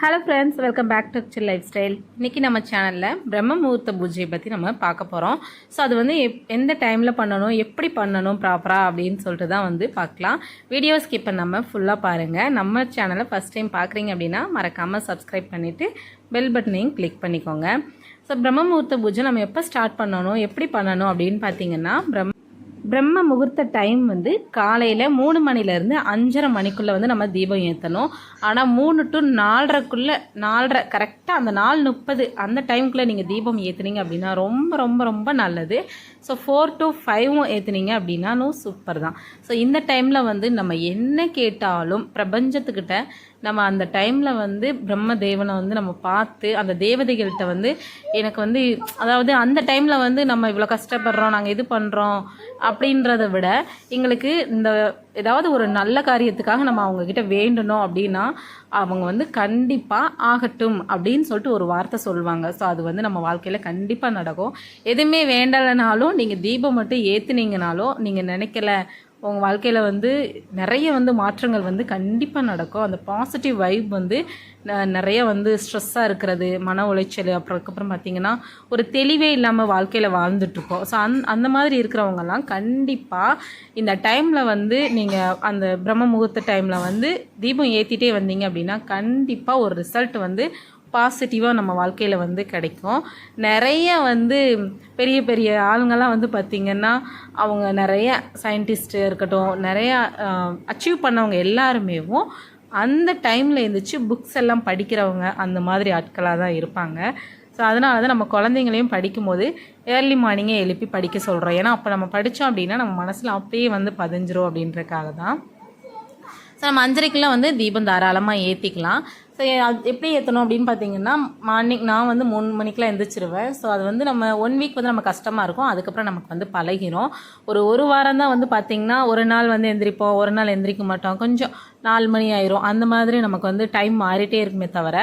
Hello friends welcome back to Akshar lifestyle இன்றைக்கி நம்ம சேனலில் பிரம்ம முகூர்த்த பூஜையை பற்றி நம்ம பார்க்க போகிறோம் ஸோ அது வந்து எப் எந்த டைமில் பண்ணணும் எப்படி பண்ணணும் ப்ராப்பராக அப்படின்னு சொல்லிட்டு தான் வந்து பார்க்கலாம். வீடியோ ஸ்கிப் பண்ணாமல் ஃபுல்லாக பாருங்கள் நம்ம சேனலை ஃபஸ்ட் டைம் பார்க்குறீங்க அப்படின்னா மறக்காமல் சப்ஸ்கிரைப் பண்ணிவிட்டு பெல் பட்டனையும் கிளிக் பண்ணிக்கோங்க. ஸோ பிரம்ம முகூர்த்த பூஜை நம்ம எப்போ ஸ்டார்ட் பண்ணணும் எப்படி பண்ணணும் அப்படின்னு பார்த்தீங்கன்னா பிரம்ம பிரம்ம முகூர்த்த டைம் வந்து காலையில் மூணு மணிலேருந்து அஞ்சரை மணிக்குள்ளே வந்து நம்ம தீபம் ஏற்றணும் ஆனால் மூணு டு நாலரைக்குள்ளே நாலரை கரெக்டாக அந்த நாலு முப்பது அந்த டைமுக்குள்ளே நீங்கள் தீபம் ஏற்றுனீங்க அப்படின்னா ரொம்ப ரொம்ப ரொம்ப நல்லது. ஸோ ஃபோர் டு ஃபைவும் ஏற்றுனீங்க அப்படின்னாலும் சூப்பர் தான். ஸோ இந்த டைமில் வந்து நம்ம என்ன கேட்டாலும் பிரபஞ்சத்துக்கிட்ட நம்ம அந்த டைமில் வந்து பிரம்ம தேவனை வந்து நம்ம பார்த்து அந்த தேவதைகள்கிட்ட வந்து எனக்கு வந்து அதாவது அந்த டைமில் வந்து நம்ம இவ்வளோ கஷ்டப்படுறோம் நாங்கள் இது பண்ணுறோம் அப்படின்றத விட எங்களுக்கு இந்த ஏதாவது ஒரு நல்ல காரியத்துக்காக நம்ம அவங்கக்கிட்ட வேண்டணும் அப்படின்னா அவங்க வந்து கண்டிப்பாக ஆகட்டும் அப்படின்னு சொல்லிட்டு ஒரு வார்த்தை சொல்லுவாங்க. ஸோ அது வந்து நம்ம வாழ்க்கையில் கண்டிப்பாக நடக்கும். எதுவுமே வேண்டலைனாலும் நீங்கள் தீபம் மட்டும் ஏற்றுனீங்கனாலும் நீங்கள் நினைக்கல உங்கள் வாழ்க்கையில் வந்து நிறைய வந்து மாற்றங்கள் வந்து கண்டிப்பாக நடக்கும். அந்த பாசிட்டிவ் வைப் வந்து ந- நிறைய வந்து ஸ்ட்ரெஸ்ஸாக இருக்கிறது மன உளைச்சல் அப்புறம் பார்த்திங்கன்னா பார்த்தீங்கன்னா ஒரு தெளிவே இல்லாமல் வாழ்க்கையில் வாழ்ந்துட்டுருக்கோம். ஸோ அந் அந்த மாதிரி இருக்கிறவங்கெல்லாம் கண்டிப்பாக இந்த டைமில் வந்து நீங்கள் அந்த பிரம்ம முகூர்த்த டைமில் வந்து தீபம் ஏற்றிட்டே வந்தீங்க அப்படின்னா கண்டிப்பாக ஒரு ரிசல்ட் வந்து பாசிட்டிவாக நம்ம வாழ்க்கையில் வந்து கிடைக்கும். நிறைய வந்து பெரிய பெரிய ஆளுங்கள்லாம் வந்து பார்த்திங்கன்னா அவங்க நிறைய சயின்டிஸ்ட்டு இருக்கட்டும் நிறையா அச்சீவ் பண்ணவங்க எல்லாருமேவும் அந்த டைமில் எழுந்திரிச்சு புக்ஸ் எல்லாம் படிக்கிறவங்க அந்த மாதிரி ஆட்களாக தான் இருப்பாங்க. ஸோ அதனால தான் நம்ம குழந்தைங்களையும் படிக்கும்போது ஏர்லி மார்னிங்கே எழுப்பி படிக்க சொல்கிறோம் ஏன்னா அப்போ நம்ம படித்தோம் அப்படின்னா நம்ம மனசில் அப்பயே வந்து பதிஞ்சிரும் அப்படின்றக்காக தான். ஸோ நம்ம அஞ்சரைக்கெல்லாம் வந்து தீபம் தாராளமாக ஏற்றிக்கலாம் எப்படி ஏற்றணும் அப்படின்னு பார்த்தீங்கன்னா மார்னிங் நான் வந்து மூணு மணிக்கெலாம் எந்திரிச்சிருவேன். ஸோ அது வந்து நம்ம ஒன் வீக் வந்து நம்ம கஷ்டமாக இருக்கும். அதுக்கப்புறம் நமக்கு வந்து பழகிரும். ஒரு ஒரு வாரம் தான் வந்து பார்த்திங்கன்னா ஒரு நாள் வந்து எந்திரிப்போம் ஒரு நாள் எந்திரிக்க மாட்டோம். கொஞ்சம் நாலு மணி ஆயிரும். அந்த மாதிரி நமக்கு வந்து டைம் மாறிட்டே இருக்குமே தவிர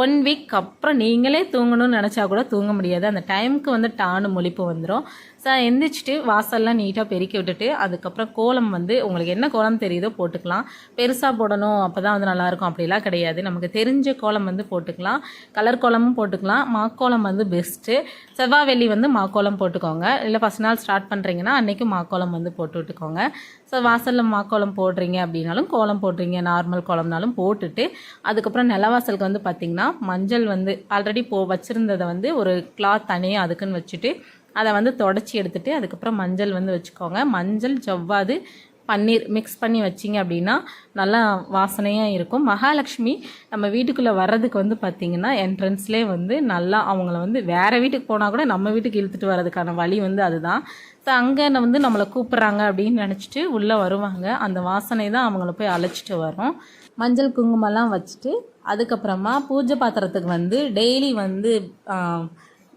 ஒன் வீக் அப்புறம் நீங்களே தூங்கணும்னு நினச்சா கூட தூங்க முடியாது. அந்த டைமுக்கு வந்து டானு மொழிப்பு வந்துடும் ஸோ எந்திரிச்சிட்டு வாசல்லாம் நீட்டாக பெருக்கி விட்டுட்டு அதுக்கப்புறம் கோலம் வந்து உங்களுக்கு என்ன கோலம் தெரியுதோ போட்டுக்கலாம். பெருசாக போடணும் அப்போ தான் வந்து நல்லாயிருக்கும் அப்படிலாம் கிடையாது. நமக்கு தெரிஞ்ச கோலம் வந்து போட்டுக்கலாம். கலர் கோலமும் போட்டுக்கலாம். மாக்கோலம் வந்து பெஸ்ட்டு செவ்வாய் வெள்ளி வந்து மாக்கோலம் போட்டுக்கோங்க. இல்லை ஃபஸ்ட் நாள் ஸ்டார்ட் பண்ணுறீங்கன்னா அன்றைக்கி மாக்கோலம் வந்து போட்டு விட்டுக்கோங்க. ஸோ வாசலில் மாக்கோலம் போடுறீங்க அப்படின்னாலும் கோலம் போடுறீங்க. நார்மல் கோலம்னாலும் போட்டுட்டு அதுக்கப்புறம் நிலவாசலுக்கு வந்து பார்த்திங்கன்னா மஞ்சள் வந்து ஆல்ரெடி போ வச்சுருந்ததை வந்து ஒரு கிளாத் தனியாக அதுக்குன்னு வச்சுட்டு அதை வந்து தொடச்சி எடுத்துகிட்டு அதுக்கப்புறம் மஞ்சள் வந்து வச்சுக்கோங்க. மஞ்சள் ஜவ்வாது பன்னீர் மிக்ஸ் பண்ணி வச்சிங்க அப்படின்னா நல்லா வாசனையாக இருக்கும். மகாலட்சுமி நம்ம வீட்டுக்குள்ளே வர்றதுக்கு வந்து பார்த்திங்கன்னா என்ட்ரன்ஸ்லேயே வந்து நல்லா அவங்கள வந்து வேறு வீட்டுக்கு போனால் கூட நம்ம வீட்டுக்கு இழுத்துட்டு வர்றதுக்கான வழி வந்து அதுதான். ஸோ அங்கே வந்து நம்மளை கூப்பிட்றாங்க அப்படின்னு நினச்சிட்டு உள்ளே வருவாங்க. அந்த வாசனை தான் அவங்கள போய் அழைச்சிட்டு வரும். மஞ்சள் குங்குமம்லாம் வச்சுட்டு அதுக்கப்புறமா பூஜை பாத்திரத்துக்கு வந்து டெய்லி வந்து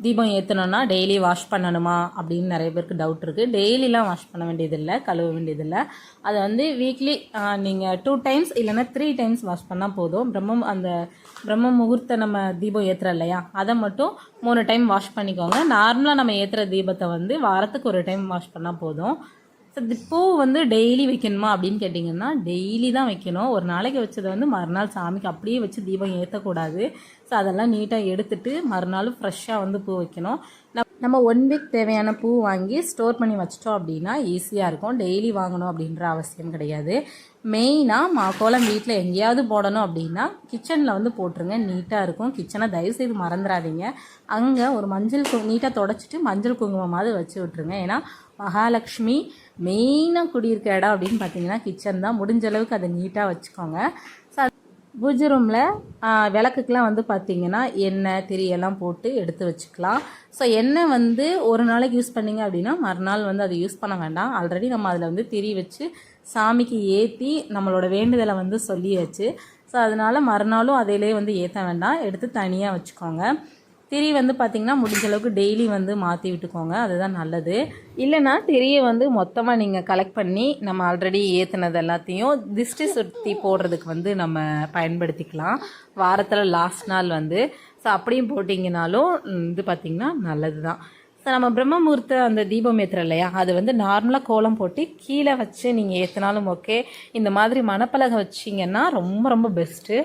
தீபம் ஏற்றணும்னா டெய்லி வாஷ் பண்ணணுமா அப்படின்னு நிறைய பேருக்கு டவுட் இருக்குது டெய்லிலாம் வாஷ் பண்ண வேண்டியதில்லை கழுவ வேண்டியதில்லை. அதை வந்து வீக்லி நீங்கள் டூ டைம்ஸ் இல்லைன்னா த்ரீ டைம்ஸ் வாஷ் பண்ணால் போதும். பிரம்மம் அந்த பிரம்ம முகூர்த்த நம்ம தீபம் ஏற்றுறோம் இல்லையா? அதை மட்டும் மூணு டைம் வாஷ் பண்ணிக்கோங்க. நார்மலாக நம்ம ஏற்றுற தீபத்தை வந்து வாரத்துக்கு ஒரு டைம் வாஷ் பண்ணால் போதும். ஸோ இந்த பூ வந்து டெய்லி வைக்கணுமா அப்படின்னு கேட்டிங்கன்னா டெய்லி தான் வைக்கணும். ஒரு நாளைக்கு வச்சதை வந்து மறுநாள் சாமிக்கு அப்படியே வச்சு தீபம் ஏற்றக்கூடாது ஸோ அதெல்லாம் நீட்டாக எடுத்துட்டு மறுநாள் ஃப்ரெஷ்ஷாக வந்து பூ வைக்கணும். நம்- நம்ம ஒன் வீக் தேவையான பூ வாங்கி ஸ்டோர் பண்ணி வச்சிட்டோம் அப்படின்னா ஈஸியாக இருக்கும். டெய்லி வாங்கணும் அப்படின்ற அவசியம் கிடையாது. மெயினாக மாக்கோலம் வீட்டில் எங்கேயாவது போடணும் அப்படின்னா கிச்சனில் வந்து போட்டுருங்க. நீட்டாக இருக்கும். கிச்சனை தயவுசெய்து மறந்துடாதீங்க. அங்கே ஒரு மஞ்சள் கு நீட்டாக தொடச்சிட்டு மஞ்சள் குங்குமமாவது வச்சு விட்ருங்க ஏன்னா மகாலட்சுமி மெயினாக குடியிருக்க இடம் அப்படின்னு பார்த்தீங்கன்னா கிச்சன் தான். முடிஞ்ச அளவுக்கு அதை நீட்டாக வச்சுக்கோங்க. ஸோ பூஜை ரூமில் விளக்குக்கெலாம் வந்து பார்த்தீங்கன்னா எண்ணெய் திரியெல்லாம் போட்டு எடுத்து வச்சுக்கலாம். ஸோ எண்ணெய் வந்து ஒரு நாளைக்கு யூஸ் பண்ணீங்க அப்படின்னா மறுநாள் வந்து அதை யூஸ் பண்ண வேண்டாம். ஆல்ரெடி நம்ம அதில் வந்து திரி வச்சு சாமிக்கு ஏற்றி நம்மளோட வேண்டுதலை வந்து சொல்லியாச்சு. ஸோ அதனால் மறுநாளும் அதிலே வந்து ஏற்ற வேண்டாம். எடுத்து தனியாக வச்சுக்கோங்க. திரி வந்து பார்த்திங்கன்னா முடிஞ்ச அளவுக்கு டெய்லி வந்து மாற்றி விட்டுக்கோங்க. அதுதான் நல்லது. இல்லைன்னா திரியை வந்து மொத்தமாக நீங்கள் கலெக்ட் பண்ணி நம்ம ஆல்ரெடி ஏற்றுனது எல்லாத்தையும் திஷ்டி சுற்றி போடுறதுக்கு வந்து நம்ம பயன்படுத்திக்கலாம். வாரத்தில் லாஸ்ட் நாள் வந்து. ஸோ அப்படியும் போட்டிங்கனாலும் இது பார்த்திங்கன்னா நல்லது தான் நம்ம பிரம்மமூர்த்த அந்த தீபம் ஏற்றுறோம் இல்லையா? அது வந்து நார்மலாக கோலம் போட்டு கீழே வச்சு நீங்கள் ஏற்றினாலும் ஓகே இந்த மாதிரி மணப்பலகை வச்சிங்கன்னா ரொம்ப ரொம்ப பெஸ்ட்டு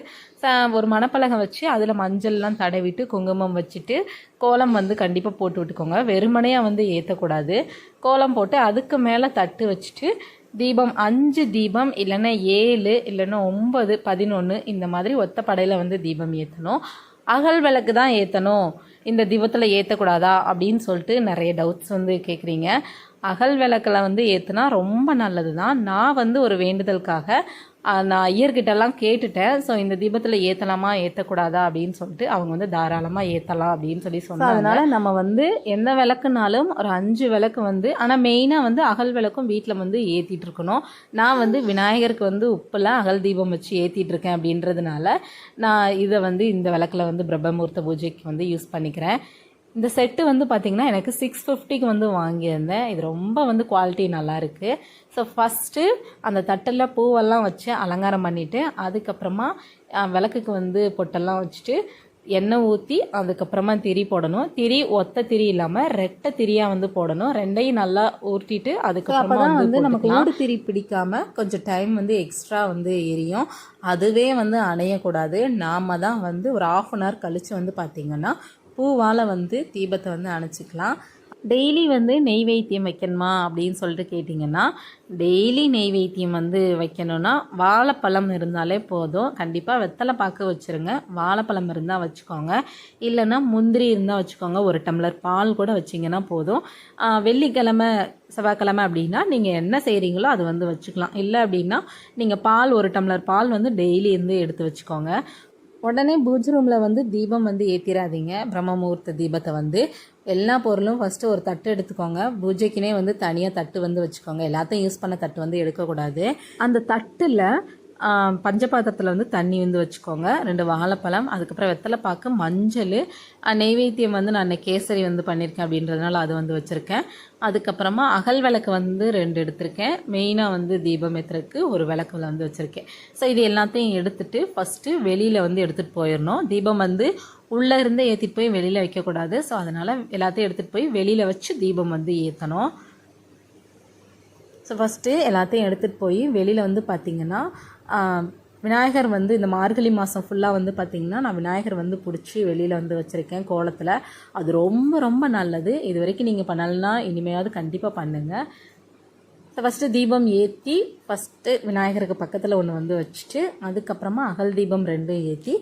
ஒரு மணப்பலகை வச்சு அதில் மஞ்சள்லாம் தடவிட்டு குங்குமம் வச்சுட்டு கோலம் வந்து கண்டிப்பாக போட்டு விட்டுக்கோங்க. வெறுமனையாக வந்து ஏற்றக்கூடாது கோலம் போட்டு அதுக்கு மேலே தட்டு வச்சுட்டு தீபம் அஞ்சு தீபம் இல்லைன்னா ஏழு இல்லைன்னா ஒம்பது பதினொன்று இந்த மாதிரி ஒத்த படையில் வந்து தீபம் ஏற்றணும் அகல் விளக்கு தான் ஏற்றணும் இந்த தீபத்தில் ஏற்றக்கூடாதா அப்படின்னு சொல்லிட்டு நிறைய டவுட்ஸ் வந்து கேட்குறீங்க அகல் விளக்கில் வந்து ஏற்றுனா ரொம்ப நல்லது தான் நான் வந்து ஒரு வேண்டுதலுக்காக நான் ஐயர்கிட்டலாம் கேட்டுட்டேன். ஸோ இந்த தீபத்தில் ஏற்றலாமா ஏற்றக்கூடாதா அப்படின்னு சொல்லிட்டு அவங்க வந்து தாராளமாக ஏற்றலாம் அப்படின்னு சொல்லி சொன்னாங்க. அதனால நம்ம வந்து எந்த விளக்குனாலும் ஒரு அஞ்சு விளக்கு வந்து ஆனால் மெயினாக வந்து அகல் விளக்கும் வீட்டில் வந்து ஏற்றிட்டு இருக்கணும். நான் வந்து விநாயகருக்கு வந்து உப்பில் அகல் தீபம் வச்சு ஏற்றிட்டு இருக்கேன் அப்படின்றதுனால நான் இதை வந்து இந்த விளக்கில் வந்து பிரம்மமுகூர்த்த பூஜைக்கு வந்து யூஸ் பண்ணிக்கிறேன். இந்த செட்டு வந்து பார்த்திங்கன்னா எனக்கு சிக்ஸ் ஃபிஃப்டிக்கு வந்து வாங்கியிருந்தேன். இது ரொம்ப வந்து குவாலிட்டி நல்லா இருக்கு ஸோ ஃபஸ்ட்டு அந்த தட்டில் பூவெல்லாம் வச்சு அலங்காரம் பண்ணிவிட்டு அதுக்கப்புறமா விளக்குக்கு வந்து பொட்டெல்லாம் வச்சுட்டு எண்ணெய் ஊற்றி அதுக்கப்புறமா திரி போடணும். திரி ஒத்த திரி இல்லாமல் ரெட்டை திரியாக வந்து போடணும். ரெண்டையும் நல்லா ஊற்றிட்டு அதுக்கப்புறமா வந்து நமக்கு ஊடு திரி பிடிக்காம கொஞ்சம் டைம் வந்து எக்ஸ்ட்ரா வந்து எரியும். அதுவே வந்து அணையக்கூடாது. நாம தான் வந்து ஒரு ஆஃப் அன் ஹவர் கழித்து வந்து பார்த்திங்கன்னா பூவால் வந்து தீபத்தை வந்து அணைச்சிக்கலாம். டெய்லி வந்து நெய்வேத்தியம் வைக்கணுமா அப்படின்னு சொல்லிட்டு கேட்டிங்கன்னா டெய்லி நெய்வேத்தியம் வந்து வைக்கணும்னா வாழைப்பழம் இருந்தாலே போதும். கண்டிப்பாக வெத்தலை பாக்கு வச்சுருங்க. வாழைப்பழம் இருந்தால் வச்சுக்கோங்க. இல்லைன்னா முந்திரி இருந்தால் வச்சுக்கோங்க. ஒரு டம்ளர் பால் கூட வச்சிங்கன்னா போதும். வெள்ளிக்கிழமை செவ்வாய்க்கிழமை அப்படின்னா நீங்கள் என்ன செய்கிறீங்களோ அது வந்து வச்சுக்கலாம். இல்லை அப்படின்னா நீங்கள் பால் ஒரு டம்ளர் பால் வந்து டெய்லி இருந்து எடுத்து வச்சுக்கோங்க. உடனே பூஜ் ரூமில் வந்து தீபம் வந்து ஏற்றிடாதீங்க பிரம்ம முகூர்த்த தீபத்தை வந்து எல்லா பொருளும் ஃபஸ்ட்டு ஒரு தட்டு எடுத்துக்கோங்க. பூஜைக்குனே வந்து தனியாக தட்டு வந்து வச்சுக்கோங்க. எல்லாத்தையும் யூஸ் பண்ண தட்டு வந்து எடுக்கக்கூடாது. அந்த தட்டில் பஞ்சபாத்திரத்தில் வந்து தண்ணி வந்து வச்சுக்கோங்க. ரெண்டு வாழைப்பழம் அதுக்கப்புறம் வெத்தலை பாக்கு மஞ்சள் நெய்வேத்தியம் வந்து நான் கேசரி வந்து பண்ணியிருக்கேன் அப்படின்றதுனால அது வந்து வச்சுருக்கேன். அதுக்கப்புறமா அகல் விளக்கு வந்து ரெண்டு எடுத்திருக்கேன். மெயினாக வந்து தீபம் ஏற்றுறதுக்கு ஒரு விளக்குல வந்து வச்சுருக்கேன். ஸோ இது எல்லாத்தையும் எடுத்துட்டு ஃபஸ்ட்டு வெளியில் வந்து எடுத்துகிட்டு போயிடணும். தீபம் வந்து உள்ளே இருந்தே ஏற்றிட்டு போய் வெளியில் வைக்கக்கூடாது. ஸோ அதனால் எல்லாத்தையும் எடுத்துகிட்டு போய் வெளியில் வச்சு தீபம் வந்து ஏற்றணும் ஸோ ஃபஸ்ட்டு எல்லாத்தையும் எடுத்துகிட்டு போய் வெளியில் வந்து பார்த்திங்கன்னா விநாயகர் வந்து இந்த மார்கழி மாதம் ஃபுல்லாக வந்து பார்த்திங்கன்னா நான் விநாயகர் வந்து பிடிச்சி வெளியில் வந்து வச்சுருக்கேன் கோலத்தில். அது ரொம்ப ரொம்ப நல்லது. இது வரைக்கும் நீங்கள் பண்ணலைன்னா இனிமையாவது கண்டிப்பாக பண்ணுங்கள் ஃபஸ்ட்டு தீபம் ஏற்றி ஃபஸ்ட்டு விநாயகருக்கு பக்கத்தில் ஒன்று வந்து வச்சுட்டு அதுக்கப்புறமா அகல் தீபம் ரெண்டும் ஏற்றி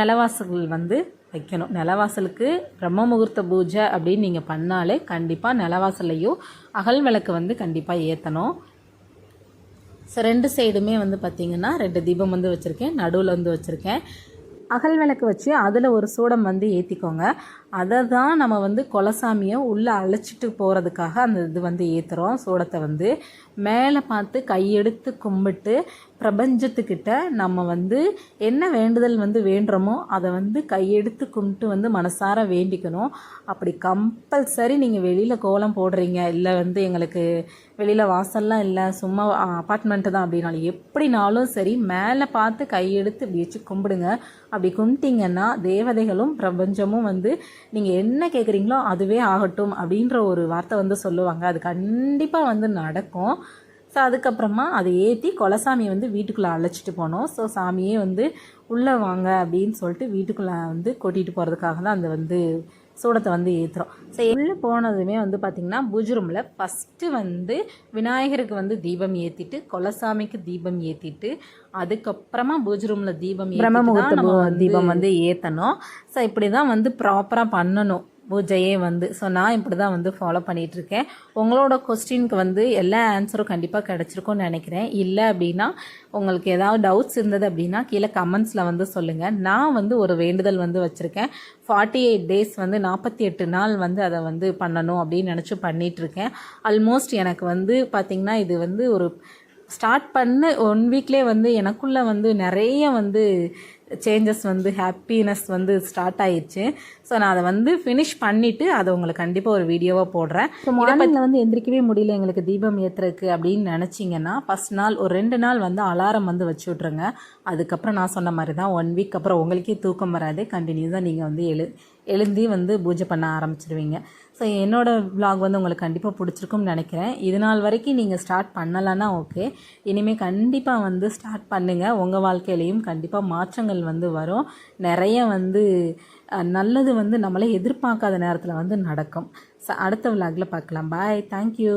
நிலவாசல் வந்து வைக்கணும். நிலவாசலுக்கு பிரம்ம முகூர்த்த பூஜை அப்படின்னு நீங்கள் பண்ணாலே கண்டிப்பாக நிலவாசல்லையும் அகல் விளக்கு வந்து கண்டிப்பாக ஏற்றணும் ஸோ ரெண்டு சைடுமே வந்து பார்த்திங்கன்னா ரெண்டு தீபம் வந்து வச்சுருக்கேன் நடுவில் வந்து வச்சுருக்கேன். அகல் விளக்கு வச்சு அதில் ஒரு சூடம் வந்து ஏற்றிக்கோங்க அதை தான் நம்ம வந்து கொலசாமியை உள்ளே அழைச்சிட்டு போகிறதுக்காக அந்த இது வந்து ஏற்றுறோம் சூடத்தை வந்து. மேலே பார்த்து கையெடுத்து கும்பிட்டு பிரபஞ்சத்துக்கிட்ட நம்ம வந்து என்ன வேண்டுதல் வந்து வேண்டுறோமோ அதை வந்து கையெடுத்து கும்பிட்டு வந்து மனசார வேண்டிக்கணும். அப்படி கம்பல்சரி நீங்கள் வெளியில் கோலம் போடுறீங்க இல்லை வந்து எங்களுக்கு வெளியில் வாசல்லாம் இல்லை சும்மா அப்பார்ட்மெண்ட்டு தான் அப்படின்னாலும் எப்படினாலும் சரி மேலே பார்த்து கையெடுத்து இப்படி வச்சு கும்பிடுங்க. அப்படி கும்பிட்டீங்கன்னா தேவதைகளும் பிரபஞ்சமும் வந்து நீங்கள் என்ன கேட்குறீங்களோ அதுவே ஆகட்டும் அப்படின்ற ஒரு வார்த்தை வந்து சொல்லுவாங்க. அது கண்டிப்பாக வந்து நடக்கும். ஸோ அதுக்கப்புறமா அதை ஏற்றி கொலசாமியை வந்து வீட்டுக்குள்ளே அழைச்சிட்டு போனோம். ஸோ சாமியே வந்து உள்ளே வாங்க அப்படின்னு சொல்லிட்டு வீட்டுக்குள்ளே வந்து கொட்டிகிட்டு போகிறதுக்காக தான் அந்த வந்து சூடத்தை வந்து ஏற்றுறோம் ஸோ உள்ளே போனதுமே வந்து பார்த்திங்கன்னா பூஜை ரூமில் ஃபஸ்ட்டு வந்து விநாயகருக்கு வந்து தீபம் ஏற்றிட்டு கொலசாமிக்கு தீபம் ஏற்றிட்டு அதுக்கப்புறமா பூஜை ரூமில் தீபம் பிரம்ம தீபம் வந்து ஏற்றணும் ஸோ இப்படி தான் வந்து ப்ராப்பராக பண்ணணும். பூஜையே வந்து ஸோ நான் இப்படி தான் வந்து ஃபாலோ பண்ணிகிட்ருக்கேன் இருக்கேன் உங்களோட கொஸ்டினுக்கு வந்து எல்லா ஆன்சரும் கண்டிப்பாக கிடச்சிருக்கும்னு நினைக்கிறேன். இல்லை அப்படின்னா உங்களுக்கு ஏதாவது டவுட்ஸ் இருந்தது அப்படின்னா கீழே கமெண்ட்ஸில் வந்து சொல்லுங்கள் நான் வந்து ஒரு வேண்டுதல் வந்து வச்சுருக்கேன். ஃபார்ட்டி எயிட் டேஸ் வந்து நாற்பத்தி எட்டு நாள் வந்து அதை வந்து பண்ணணும் அப்படின்னு நினச்சி பண்ணிகிட்ருக்கேன் ஆல்மோஸ்ட் எனக்கு வந்து பார்த்திங்கன்னா இது வந்து ஒரு ஸ்டார்ட் பண்ண ஒன் வீக்லேயே வந்து எனக்குள்ளே வந்து நிறைய வந்து சேஞ்சஸ் வந்து ஹாப்பினஸ் வந்து ஸ்டார்ட் ஆயிடுச்சு ஸோ நான் அதை வந்து ஃபினிஷ் பண்ணிவிட்டு அதை உங்களுக்கு கண்டிப்பாக ஒரு வீடியோவாக போடுறேன். ஸோ மார்னிங்கில் வந்து எந்திரிக்கவே முடியல எங்களுக்கு தீபம் ஏற்றுறதுக்கு அப்படின்னு நினச்சிங்கன்னா ஃபஸ்ட் நாள் ஒரு ரெண்டு நாள் வந்து அலாரம் வந்து வச்சு விட்ருங்க அதுக்கப்புறம் நான் சொன்ன மாதிரி தான் ஒன் வீக் அப்புறம் உங்களுக்கே தூக்கம் வராது. கண்டினியூஸாக நீங்கள் வந்து எழு எழுந்தி வந்து பூஜை பண்ண ஆரம்பிச்சிருவீங்க. ஸோ என்னோடய vlog வந்து உங்களுக்கு கண்டிப்பாக பிடிச்சிருக்கும்னு நினைக்கிறேன். இது நாள் வரைக்கும் நீங்கள் ஸ்டார்ட் பண்ணலைன்னா ஓகே இனிமேல் கண்டிப்பாக வந்து ஸ்டார்ட் பண்ணுங்கள் உங்கள் வாழ்க்கையிலையும் கண்டிப்பாக மாற்றங்கள் வந்து வரும். நிறைய வந்து நல்லது வந்து நம்மளே எதிர்பார்க்காத நேரத்தில் வந்து நடக்கும். ஸோ அடுத்த vlogல பார்க்கலாம். Bye thank you